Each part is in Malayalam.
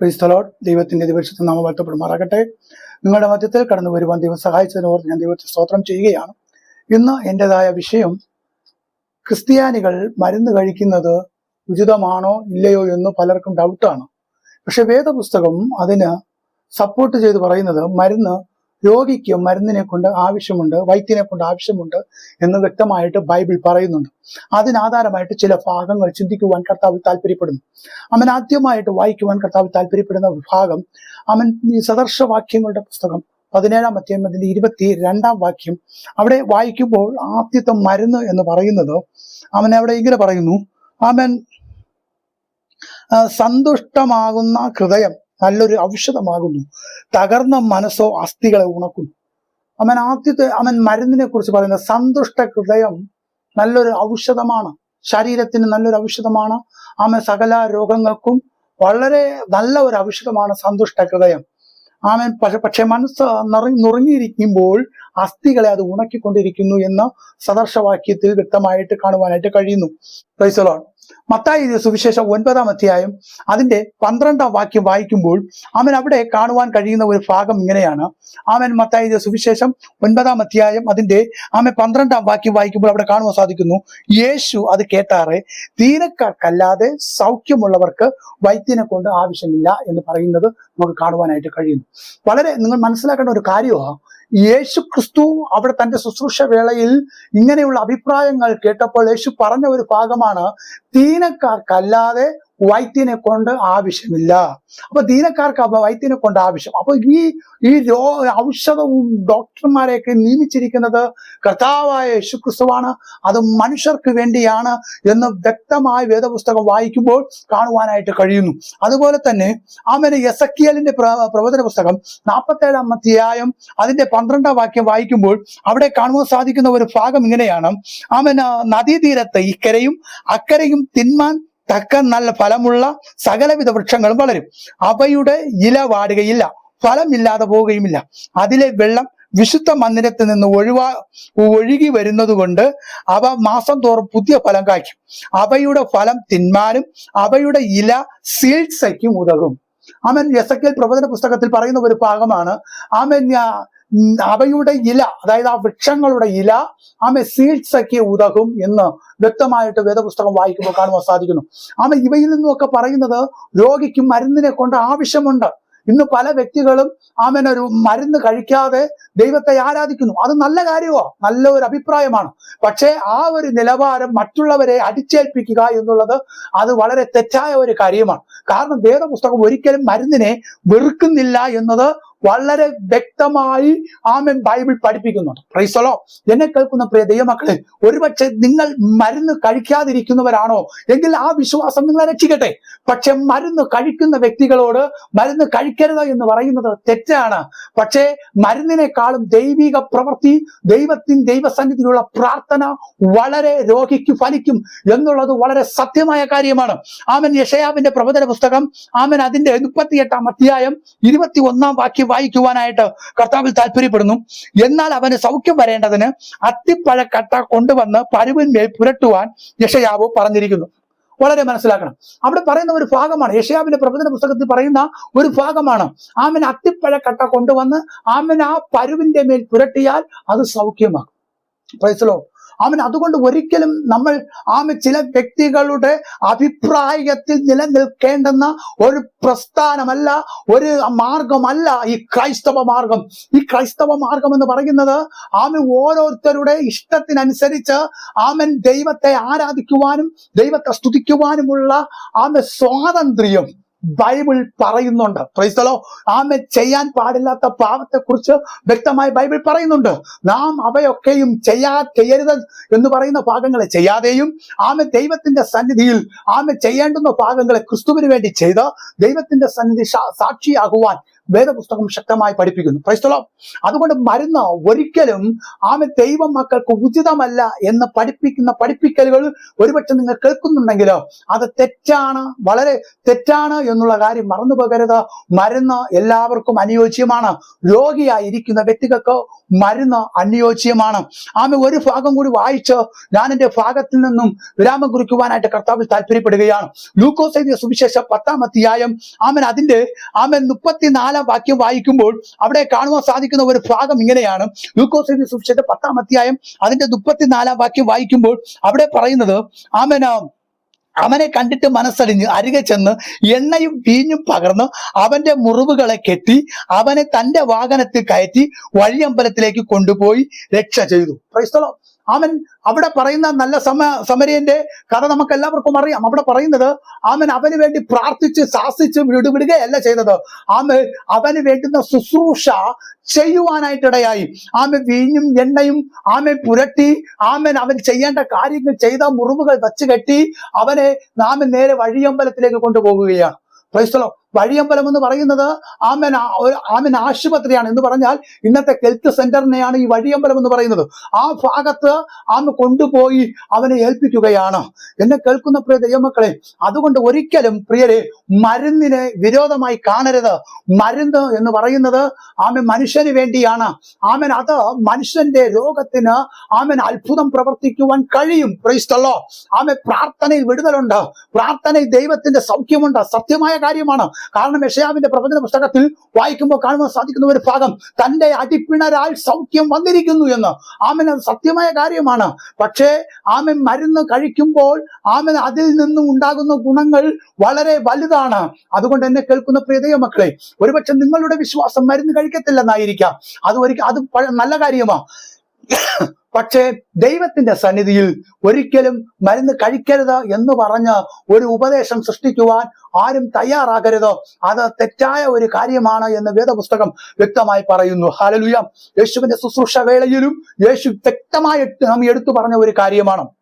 ക്രൈസ്തലോട്ട് ദൈവത്തിന്റെ ദിവസത്തിൽ നാമം വാഴ്ത്തപ്പെടുമാറാകട്ടെ. നിങ്ങളുടെ മധ്യത്തിൽ കടന്നു വരുവാൻ ദൈവം സഹായിച്ചതിനോർത്ത് ഞാൻ ദൈവത്തെ സ്തോത്രം ചെയ്യുകയാണ്. ഇന്ന് എന്റെതായ വിഷയം ക്രിസ്ത്യാനികൾ മരുന്ന് കഴിക്കുന്നത് ഉചിതമാണോ ഇല്ലയോ എന്ന് പലർക്കും ഡൗട്ടാണ് പക്ഷെ വേദപുസ്തകം അതിന് സപ്പോർട്ട് ചെയ്ത് പറയുന്നത് മരുന്ന് രോഗിക്ക് മരുന്നിനെ കൊണ്ട് ആവശ്യമുണ്ട് വൈദ്യനെ കൊണ്ട് ആവശ്യമുണ്ട് എന്ന് വ്യക്തമായിട്ട് ബൈബിൾ പറയുന്നുണ്ട്. അതിനാധാരമായിട്ട് ചില ഭാഗങ്ങൾ ചിന്തിക്കുവാൻ കർത്താവ് താല്പര്യപ്പെടുന്നു. അവൻ ആദ്യമായിട്ട് വായിക്കുവാൻ കർത്താവ് താല്പര്യപ്പെടുന്ന വിഭാഗം അവൻ ഈ സദർശവാക്യങ്ങളുടെ പുസ്തകം പതിനേഴാം അധ്യായം അതിന്റെ ഇരുപത്തി രണ്ടാം വാക്യം. അവിടെ വായിക്കുമ്പോൾ ആദ്യത്തെ മരുന്ന് എന്ന് പറയുന്നത് അവൻ അവിടെ ഇങ്ങനെ പറയുന്നു. അവൻ സന്തുഷ്ടമാകുന്ന ഹൃദയം നല്ലൊരു ഔഷധമാകുന്നു. തകർന്ന മനസ്സോ അസ്ഥികളെ ഉണക്കുന്നു. അവൻ ആദ്യത്തെ അവൻ മരുന്നിനെ കുറിച്ച് പറയുന്ന സന്തുഷ്ട ഹൃദയം നല്ലൊരു ഔഷധമാണ്. ശരീരത്തിന് നല്ലൊരു ഔഷധമാണ്. ആമ സകല രോഗങ്ങൾക്കും വളരെ നല്ല ഒരു ഔഷധമാണ് സന്തുഷ്ട ഹൃദയം. ആമൻ പക്ഷെ പക്ഷെ മനസ്സ് നിറ നുറുങ്ങിയിരിക്കുമ്പോൾ അസ്ഥികളെ അത് ഉണക്കിക്കൊണ്ടിരിക്കുന്നു എന്ന സദർശവാക്യത്തിൽ വ്യക്തമായിട്ട് കാണുവാനായിട്ട് കഴിയുന്നു. പ്രൈസലോൺ മത്തായി സുവിശേഷം ഒൻപതാം അധ്യായം അതിന്റെ പന്ത്രണ്ടാം വാക്യം വായിക്കുമ്പോൾ അവൻ അവിടെ കാണുവാൻ കഴിയുന്ന ഒരു ഭാഗം ഇങ്ങനെയാണ്. അവൻ മത്തായി സുവിശേഷം ഒൻപതാം അധ്യായം അതിന്റെ ആമൻ പന്ത്രണ്ടാം വാക്യം വായിക്കുമ്പോൾ അവിടെ കാണുവാൻ സാധിക്കുന്നു. യേശു അത് കേട്ടാറെ തീരക്കാർക്കല്ലാതെ സൗഖ്യമുള്ളവർക്ക് വൈദ്യനെ കൊണ്ട് ആവശ്യമില്ല എന്ന് പറയുന്നത് നമുക്ക് കാണുവാനായിട്ട് കഴിയുന്നു. വളരെ നിങ്ങൾ മനസ്സിലാക്കേണ്ട ഒരു കാര്യമാണ് യേശു ക്രിസ്തു അവിടെ തന്റെ ശുശ്രൂഷ വേളയിൽ ഇങ്ങനെയുള്ള അഭിപ്രായങ്ങൾ കേട്ടപ്പോൾ യേശു പറഞ്ഞ ഒരു ഭാഗമാണ് ദീനക്കാർക്കല്ലാതെ വൈദ്യനെ കൊണ്ട് ആവശ്യമില്ല. അപ്പൊ ദീനക്കാർക്ക് വൈദ്യനെ കൊണ്ട് ആവശ്യം. അപ്പൊ ഈ ഈ രോ ഔഷധവും ഡോക്ടർമാരെയൊക്കെ നിയമിച്ചിരിക്കുന്നത് കർത്താവായ യേശുക്രിസ്തുവാണ്. അത് മനുഷ്യർക്ക് വേണ്ടിയാണ് എന്ന് വ്യക്തമായ വേദപുസ്തകം വായിക്കുമ്പോൾ കാണുവാനായിട്ട് കഴിയുന്നു. അതുപോലെ തന്നെ അവന് എസക്കിയലിന്റെ പ്ര- പ്രവചന പുസ്തകം നാൽപ്പത്തേഴാം അധ്യായം അതിന്റെ പന്ത്രണ്ടാം വാക്യം വായിക്കുമ്പോൾ അവിടെ കാണുവാൻ സാധിക്കുന്ന ഒരു ഭാഗം ഇങ്ങനെയാണ്. അവൻ നദീതീരത്ത് ഇക്കരയും അക്കരയും തിന്മാൻ തക്ക നല്ല ഫലമുള്ള സകലവിധ വൃക്ഷങ്ങളും വളരും. അവയുടെ ഇല വാടുകയില്ല. ഫലമില്ലാതെ പോവുകയുമില്ല. അതിലെ വെള്ളം വിശുദ്ധ മന്ദിരത്തിൽ നിന്ന് ഒഴിവാ ഒഴുകി വരുന്നത് കൊണ്ട് അവ മാസം തോറും പുതിയ ഫലം കായ്ക്കും. അവയുടെ ഫലം തിന്മാനും അവയുടെ ഇല സീൽസയ്ക്കും ഉതകും. അവൻ എസക്കൽ പ്രവചന പുസ്തകത്തിൽ പറയുന്ന ഒരു ഭാഗമാണ് അവൻ ഉം, അവയുടെ ഇല അതായത് ആ വൃക്ഷങ്ങളുടെ ഇല ആമെ സീഡ്സൊക്കെ ഉതകും എന്ന് വ്യക്തമായിട്ട് വേദപുസ്തകം വായിക്കുമ്പോൾ കാണുവാൻ സാധിക്കുന്നു. ആമ ഇവയിൽ നിന്നുമൊക്കെ പറയുന്നത് രോഗിക്ക് മരുന്നിനെ കൊണ്ട് ആവശ്യമുണ്ട്. ഇന്ന് പല വ്യക്തികളും ആമൻ ഒരു മരുന്ന് കഴിക്കാതെ ദൈവത്തെ ആരാധിക്കുന്നു. അത് നല്ല കാര്യമോ നല്ല ഒരു അഭിപ്രായമാണ്. പക്ഷേ ആ ഒരു നിലവാരം മറ്റുള്ളവരെ അടിച്ചേൽപ്പിക്കുക എന്നുള്ളത് അത് വളരെ തെറ്റായ ഒരു കാര്യമാണ്. കാരണം വേദപുസ്തകം ഒരിക്കലും മരുന്നിനെ വെറുക്കുന്നില്ല എന്നത് വളരെ വ്യക്തമായി ആമൻ ബൈബിൾ പഠിപ്പിക്കുന്നുണ്ട്. പ്രൈസലോ എന്നെ കേൾക്കുന്ന പ്രിയ ദൈവമക്കളെ ഒരുപക്ഷെ നിങ്ങൾ മരുന്ന് കഴിക്കാതിരിക്കുന്നവരാണോ? എങ്കിൽ ആ വിശ്വാസം നിങ്ങളെ രക്ഷിക്കട്ടെ. പക്ഷെ മരുന്ന് കഴിക്കുന്ന വ്യക്തികളോട് മരുന്ന് കഴിക്കരുത് എന്ന് പറയുന്നത് തെറ്റാണ്. പക്ഷേ മരുന്നിനേക്കാളും ദൈവിക പ്രവൃത്തി ദൈവത്തിൻ ദൈവസന്നിധിയിലുള്ള പ്രാർത്ഥന വളരെ രോഗിക്ക് ഫലിക്കും എന്നുള്ളത് വളരെ സത്യമായ കാര്യമാണ്. ആമൻ. യഷയാവിന്റെ പ്രവചന പുസ്തകം ആമൻ അതിന്റെ മുപ്പത്തിയെട്ടാം അധ്യായം ഇരുപത്തി ഒന്നാം വാക്യം വായിക്കുവാനായിട്ട് കർത്താവിൽ താല്പര്യപ്പെടുന്നു. എന്നാൽ അവന് സൗഖ്യം വരേണ്ടതിന് അത്തിപ്പഴക്കട്ട കൊണ്ടുവന്ന് പരുവിന്മേൽ പുരട്ടുവാൻ യഷയാവ് പറഞ്ഞിരിക്കുന്നു. വളരെ മനസ്സിലാക്കണം. അവിടെ പറയുന്ന ഒരു ഭാഗമാണ്. യഷയാവിന്റെ പ്രവചന പുസ്തകത്തിൽ പറയുന്ന ഒരു ഭാഗമാണ്. ആമൻ അത്തിപ്പഴക്കട്ട കൊണ്ടുവന്ന് ആമൻ ആ പരുവിന്റെ മേൽ പുരട്ടിയാൽ അത് സൗഖ്യമാകും. പ്രൈസലോ അവൻ അതുകൊണ്ട് ഒരിക്കലും നമ്മൾ ആമ ചില വ്യക്തികളുടെ അഭിപ്രായത്തിൽ നിലനിൽക്കേണ്ടെന്ന ഒരു പ്രസ്ഥാനമല്ല ഒരു മാർഗമല്ല ഈ ക്രൈസ്തവ മാർഗം. ഈ ക്രൈസ്തവ മാർഗം എന്ന് പറയുന്നത് ആമൻ ഓരോരുത്തരുടെ ഇഷ്ടത്തിനനുസരിച്ച് ആമൻ ദൈവത്തെ ആരാധിക്കുവാനും ദൈവത്തെ സ്തുതിക്കുവാനുമുള്ള ആമ സ്വാതന്ത്ര്യം. ബൈബിൾ പറയുന്നുണ്ട്. ക്രൈസ്തലോ ആമ ചെയ്യാൻ പാടില്ലാത്ത പാപത്തെക്കുറിച്ച് വ്യക്തമായി ബൈബിൾ പറയുന്നുണ്ട്. നാം അവയൊക്കെയും ചെയ്യാ ചെയ്യരുത് എന്ന് പറയുന്ന ഭാഗങ്ങളെ ചെയ്യാതെയും ആമ ദൈവത്തിന്റെ സന്നിധിയിൽ ആമ ചെയ്യേണ്ടുന്ന ഭാഗങ്ങളെ ക്രിസ്തുവിന് വേണ്ടി ചെയ്ത് ദൈവത്തിന്റെ സന്നിധി സാക്ഷിയാകുവാൻ വേദപുസ്തകം ശക്തമായി പഠിപ്പിക്കുന്നു. ക്രൈസ്തലോ അതുകൊണ്ട് മരുന്ന് ഒരിക്കലും ആമെ ദൈവ മക്കൾക്ക് ഉചിതമല്ല എന്ന് പഠിപ്പിക്കുന്ന പഠിപ്പിക്കലുകൾ ഒരുപക്ഷെ നിങ്ങൾ കേൾക്കുന്നുണ്ടെങ്കിലോ അത് തെറ്റാണ് വളരെ തെറ്റാണ് എന്നുള്ള കാര്യം മറന്നു പോകരുത്. മരുന്ന് എല്ലാവർക്കും അനുയോജ്യമാണ്. രോഗിയായിരിക്കുന്ന വ്യക്തികൾക്ക് മരുന്ന് അനുയോജ്യമാണ്. ആമെ ഒരു ഭാഗം കൂടി വായിച്ച് ഞാൻ എന്റെ ഭാഗത്തിൽ നിന്നും വിരാമം കുറിക്കുവാനായിട്ട് കർത്താവിൽ താല്പര്യപ്പെടുകയാണ്. ലൂക്കോസ് എഴുതിയ സുവിശേഷം പത്താം അധ്യായം ആമൻ അതിന്റെ ആമൻ മുപ്പത്തിനാലാം വാക്യം വായിക്കുമ്പോൾ അവിടെ കാണുവാൻ സാധിക്കുന്ന ഒരു ഭാഗം ഇങ്ങനെയാണ്. ലൂക്കോസ് എഴുതിയ സുവിശേഷം പത്താം അധ്യായം അതിന്റെ മുപ്പത്തിനാലാം വാക്യം വായിക്കുമ്പോൾ അവിടെ പറയുന്നത് ആമൻ ആ, അവനെ കണ്ടിട്ട് മനസ്സടിഞ്ഞ് അരികെ ചെന്ന് എണ്ണയും വീഞ്ഞും പകർന്ന് അവന്റെ മുറിവുകളെ കെട്ടി അവനെ തന്റെ വാഹനത്തിൽ കയറ്റി വഴിയമ്പലത്തിലേക്ക് കൊണ്ടുപോയി രക്ഷ ചെയ്തു. ക്രൈസ്തലോ അവൻ അവിടെ പറയുന്ന നല്ല സമ സമരേന്റെ കഥ നമുക്ക് എല്ലാവർക്കും അറിയാം. അവിടെ പറയുന്നത് ആമൻ അവന് വേണ്ടി പ്രാർത്ഥിച്ച് ശാസിച്ച് വിടുവിടുകയല്ല ചെയ്തത്. ആമൻ അവന് വേണ്ടുന്ന ശുശ്രൂഷ ചെയ്യുവാനായിട്ടിടയായി. ആമ വീഞ്ഞും എണ്ണയും ആമ പുരട്ടി ആമൻ അവൻ ചെയ്യേണ്ട കാര്യങ്ങൾ ചെയ്ത മുറിവുകൾ വച്ച് കെട്ടി അവനെ നാമൻ നേരെ വഴിയമ്പലത്തിലേക്ക് കൊണ്ടുപോകുകയാണ്. ക്രൈസ്തലോ വഴിയമ്പലം എന്ന് പറയുന്നത് ആമൻ ആമൻ ആശുപത്രിയാണ് എന്ന് പറഞ്ഞാൽ ഇന്നത്തെ ഹെൽത്ത് സെന്ററിനെയാണ് ഈ വഴിയമ്പലം എന്ന് പറയുന്നത്. ആ ഭാഗത്ത് ആമ കൊണ്ടുപോയി അവനെ ഏൽപ്പിക്കുകയാണ്. എന്നെ കേൾക്കുന്ന പ്രിയ ദൈവമക്കളെ അതുകൊണ്ട് ഒരിക്കലും പ്രിയരെ മരുന്നിനെ വിരോധമായി കാണരുത്. മരുന്ന് എന്ന് പറയുന്നത് ആമൻ മനുഷ്യന് വേണ്ടിയാണ്. ആമൻ അത് മനുഷ്യന്റെ രോഗത്തിന് ആമൻ അത്ഭുതം പ്രവർത്തിക്കുവാൻ കഴിയും. ക്രൈസ്തല്ലോ ആമൻ പ്രാർത്ഥനയിൽ വിടുതലുണ്ട്. പ്രാർത്ഥനയിൽ ദൈവത്തിന്റെ സൗഖ്യമുണ്ട്. സത്യമായ കാര്യമാണ്. കാരണം യഷയാവിന്റെ പ്രവചന പുസ്തകത്തിൽ വായിക്കുമ്പോൾ കാണുവാൻ സാധിക്കുന്ന ഒരു ഭാഗം തന്റെ അടിപ്പിണരാൽ സൗഖ്യം വന്നിരിക്കുന്നു എന്ന്. ആമൻ അത് സത്യമായ കാര്യമാണ്. പക്ഷേ ആമൻ മരുന്ന് കഴിക്കുമ്പോൾ ആമൻ അതിൽ നിന്നും ഉണ്ടാകുന്ന ഗുണങ്ങൾ വളരെ വലുതാണ്. അതുകൊണ്ട് എന്നെ കേൾക്കുന്ന പ്രിയതയ മക്കളെ ഒരുപക്ഷെ നിങ്ങളുടെ വിശ്വാസം മരുന്ന് കഴിക്കത്തില്ലെന്നായിരിക്കാം. അത് ഒരു അത് നല്ല കാര്യമാണ് പക്ഷേ ദൈവത്തിന്റെ സന്നിധിയിൽ ഒരിക്കലും മരുന്ന് കഴിക്കരുത് എന്ന് പറഞ്ഞ് ഒരു ഉപദേശം സൃഷ്ടിക്കുവാൻ ആരും തയ്യാറാകരുത്. അത് തെറ്റായ ഒരു കാര്യമാണ് എന്ന് വേദപുസ്തകം വ്യക്തമായി പറയുന്നു. ഹാലലുയ യേശുവിന്റെ ശുശ്രൂഷ വേളയിലും യേശു വ്യക്തമായിട്ട് നാം എടുത്തു പറഞ്ഞ ഒരു കാര്യമാണ്.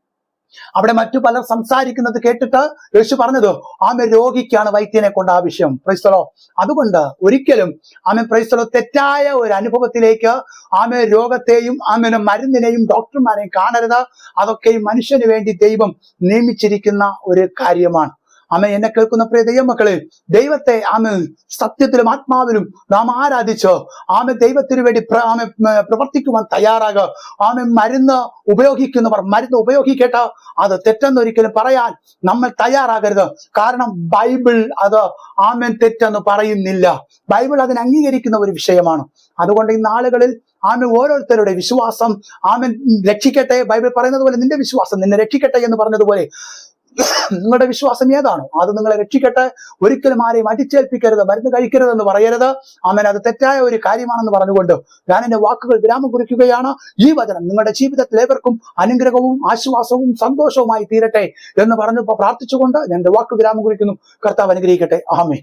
അവിടെ മറ്റു പലർ സംസാരിക്കുന്നത് കേട്ടിട്ട് യേശു പറഞ്ഞത് ആമെ രോഗിക്കാണ് വൈദ്യനെ കൊണ്ട് ആവശ്യം. പ്രൈസ്തലോ അതുകൊണ്ട് ഒരിക്കലും ആമെ പ്രൈസ്തലോ തെറ്റായ ഒരു അനുഭവത്തിലേക്ക് ആമെ രോഗത്തെയും ആമേന മരുന്നിനെയും ഡോക്ടർമാരെയും കാണരുത്. അതൊക്കെയും മനുഷ്യന് വേണ്ടി ദൈവം നിയമിച്ചിരിക്കുന്ന ഒരു കാര്യമാണ്. ആമ എന്നെ കേൾക്കുന്ന പ്രിയ ദൈവമക്കളെ ദൈവത്തെ ആമ സത്യത്തിലും ആത്മാവിലും നാം ആരാധിച്ച് ആമ ദൈവത്തിന് വേണ്ടി ആമ പ്രവർത്തിക്കുവാൻ തയ്യാറാകുക ആമ മരുന്ന് ഉപയോഗിക്കുന്നവർ മരുന്ന് ഉപയോഗിക്കട്ടെ. അത് തെറ്റെന്നൊരിക്കലും പറയാൻ നമ്മൾ തയ്യാറാകരുത്. കാരണം ബൈബിൾ അത് ആമൻ തെറ്റെന്ന് പറയുന്നില്ല. ബൈബിൾ അതിനെ അംഗീകരിക്കുന്ന ഒരു വിഷയമാണ്. അതുകൊണ്ട് ഈ നാളുകളിൽ ആമൻ ഓരോരുത്തരുടെ വിശ്വാസം ആമൻ രക്ഷിക്കട്ടെ. ബൈബിൾ പറയുന്നത് പോലെ നിന്റെ വിശ്വാസം നിന്നെ രക്ഷിക്കട്ടെ എന്ന് പറഞ്ഞതുപോലെ നിങ്ങളുടെ വിശ്വാസം ഏതാണോ? അത് നിങ്ങളെ രക്ഷിക്കട്ടെ. ഒരിക്കലും ആരെയും അടിച്ചേൽപ്പിക്കരുത് മരുന്ന് കഴിക്കരുത് എന്ന് പറയരുത്. അമ്മൻ അത് തെറ്റായ ഒരു കാര്യമാണെന്ന് പറഞ്ഞുകൊണ്ട് ഞാൻ എന്റെ വാക്കുകൾ വിരാമം കുറിക്കുകയാണ് ഈ വചനം നിങ്ങളുടെ ജീവിതത്തിൽ ഏവർക്കും അനുഗ്രഹവും ആശ്വാസവും സന്തോഷവുമായി തീരട്ടെ എന്ന് പറഞ്ഞു പ്രാർത്ഥിച്ചുകൊണ്ട് ഞാൻ എന്റെ വാക്ക് വിരാമം കുറിക്കുന്നു കർത്താവ് അനുഗ്രഹിക്കട്ടെ. ആമേ